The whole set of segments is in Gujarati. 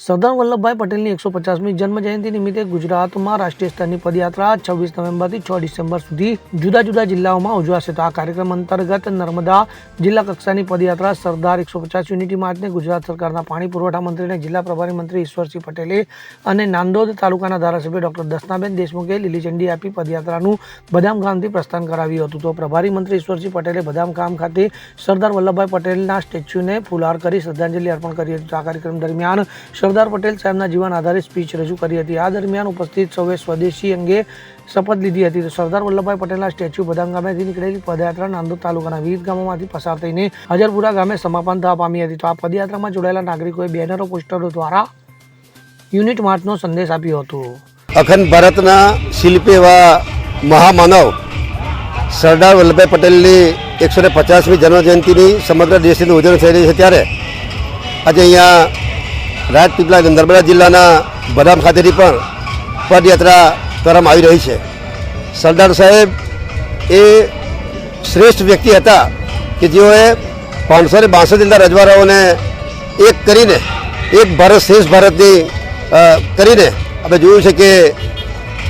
સરદાર વલ્લભભાઈ પટેલની એકસો પચાસમી જન્મજયંતિ નિમિત્તે ગુજરાતમાં રાષ્ટ્રીય સ્તરની પદયાત્રા છવ્વીસ નવેમ્બરથી છ ડિસેમ્બર સુધી જુદા જુદા જિલ્લાઓમાં ઉજવાશે. તો આ કાર્યક્રમ અંતર્ગત નર્મદા જિલ્લા કક્ષાની પદયાત્રા સરદાર એકસો પચાસ યુનિટી માર્ચને ગુજરાત સરકારના પાણી પુરવઠા મંત્રી અને જિલ્લા પ્રભારી મંત્રી ઈશ્વરસિંહ પટેલે અને નાંદોદ તાલુકાના ધારાસભ્ય ડોક્ટર દસનાબેન દેશમુખે લીલી ઝંડી આપી પદયાત્રાનું બદામ ગામથી પ્રસ્થાન કરાવ્યું હતું. તો પ્રભારી મંત્રી ઈશ્વરસિંહ પટેલે બદામ ગામ ખાતે સરદાર વલ્લભભાઈ પટેલના સ્ટેચ્યુને ફુલહાર કરી શ્રદ્ધાંજલિ અર્પણ કરી હતી. આ કાર્યક્રમ દરમિયાન સરદાર પટેલ સાહેબના જીવન આધારિત સ્પીચ રજૂ કરી હતી. આ દરમિયાન ઉપસ્થિત સૌએ સ્વદેશી અંગે શપથ લીધી હતી. તો સરદાર વલ્લભભાઈ પટેલના સ્ટેચ્યુ બદામ ગામેથી નીકળેલી પદયાત્રા નાંદોદ તાલુકાના વિવિધ ગામોમાંથી પસાર થઈને હજરપુરા ગામે સમાપન થવા પામી હતી. તો આ પદયાત્રામાં જોડાયેલા નાગરિકોએ બેનરો, પોસ્ટરો દ્વારા યુનિટ માર્ચનો સંદેશ આપ્યો હતો. અખંડ ભારતના શિલ્પી એવા મહામાનવ સરદાર વલ્લભભાઈ પટેલની એકસો ને પચાસમી જન્મજયંતિની સમગ્ર દેશની ઉજવણી થઈ રહી છે. ત્યારે આજે અહીંયા રાજપીપળા નર્મદા જિલ્લાના બદામ ખાતેથી પણ પદયાત્રા કરવામાં આવી રહી છે. સરદાર સાહેબ એ શ્રેષ્ઠ વ્યક્તિ હતા કે જેઓએ પાંચસો ને બાસઠ જેટલા રજવાડાઓને એક કરીને, એક ભારત શ્રેષ્ઠ ભારતની કરીને આપણે જોયું છે કે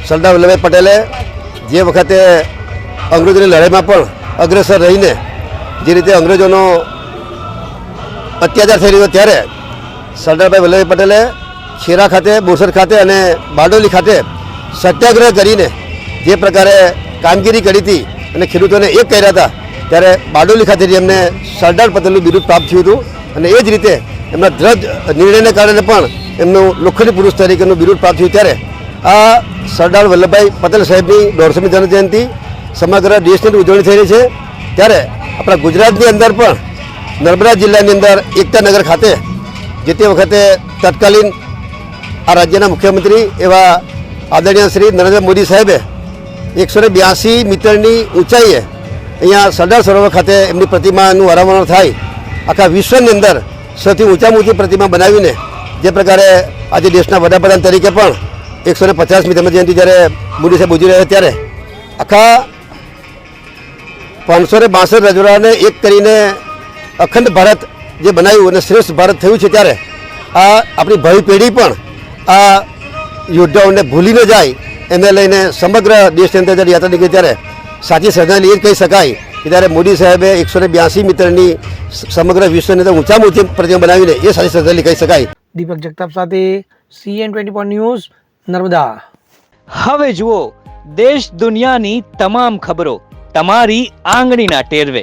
સરદાર વલ્લભભાઈ પટેલે જે વખતે અંગ્રેજોની લડાઈમાં પણ અગ્રેસર રહીને જે રીતે અંગ્રેજોનો અત્યાચાર થઈ રહ્યો ત્યારે સરદારભાઈ વલ્લભભાઈ પટેલે ખેરા ખાતે બોરસદ ખાતે અને બારડોલી ખાતે સત્યાગ્રહ કરીને જે પ્રકારે કામગીરી કરી હતી અને ખેડૂતોને એક કર્યા હતા, ત્યારે બારડોલી ખાતેથી એમને સરદાર પટેલનું બિરુદ પ્રાપ્ત થયું હતું અને એ જ રીતે એમના દ્રઢ નિર્ણયને કારણે પણ એમનું લોખંડી પુરુષ તરીકેનું બિરુદ પ્રાપ્ત થયું. ત્યારે આ સરદાર વલ્લભભાઈ પટેલ સાહેબની દોઢસોમી જન્મજયંતિ સમગ્ર દેશની ઉજવણી થઈ રહી છે. ત્યારે આપણા ગુજરાતની અંદર પણ નર્મદા જિલ્લાની અંદર એકતાનગર ખાતે જે તે વખતે તત્કાલીન આ રાજ્યના મુખ્યમંત્રી એવા આદરણીય શ્રી નરેન્દ્ર મોદી સાહેબે એકસો ને બ્યાસી મીટરની ઊંચાઈએ અહીંયા સરદાર સરોવર ખાતે એમની પ્રતિમાનું અનાવરણ થાય, આખા વિશ્વની અંદર સૌથી ઊંચામાં ઊંચી પ્રતિમા બનાવીને જે પ્રકારે આજે દેશના વડાપ્રધાન તરીકે પણ એકસો ને પચાસમી જન્મજયંતિ જ્યારે મોદી સાહેબ ઉજવી રહ્યા ત્યારે આખા પાંચસો ને બાસઠ રજવાડાને એક કરીને અખંડ ભારત જે બનાવ્યું અને શ્રેષ્ઠ ભારત થયું છે ત્યારે આ આપણી ભાવિ પેઢી પણ આ યોદ્ધાઓને ભૂલી ન જાય એને લઈને સમગ્ર દેશની અંદર જ્યારે યાત્રા નીકળી ત્યારે સાચી શ્રદ્ધાંજલિ એ જ કહી શકાય કે ત્યારે મોદી સાહેબે એકસો ને બ્યાસી મીટરની સમગ્ર વિશ્વની અંદર ઊંચામાં ઊંચી પ્રતિમા બનાવીને એ સાચી શ્રદ્ધાંજલિ કહી શકાય. દીપક જગતાપ સાથે સીએન ટ્વેન્ટી ન્યૂઝ નર્મદા. હવે જુઓ દેશ દુનિયાની તમામ ખબરો તમારી આંગળીના ટેરવે.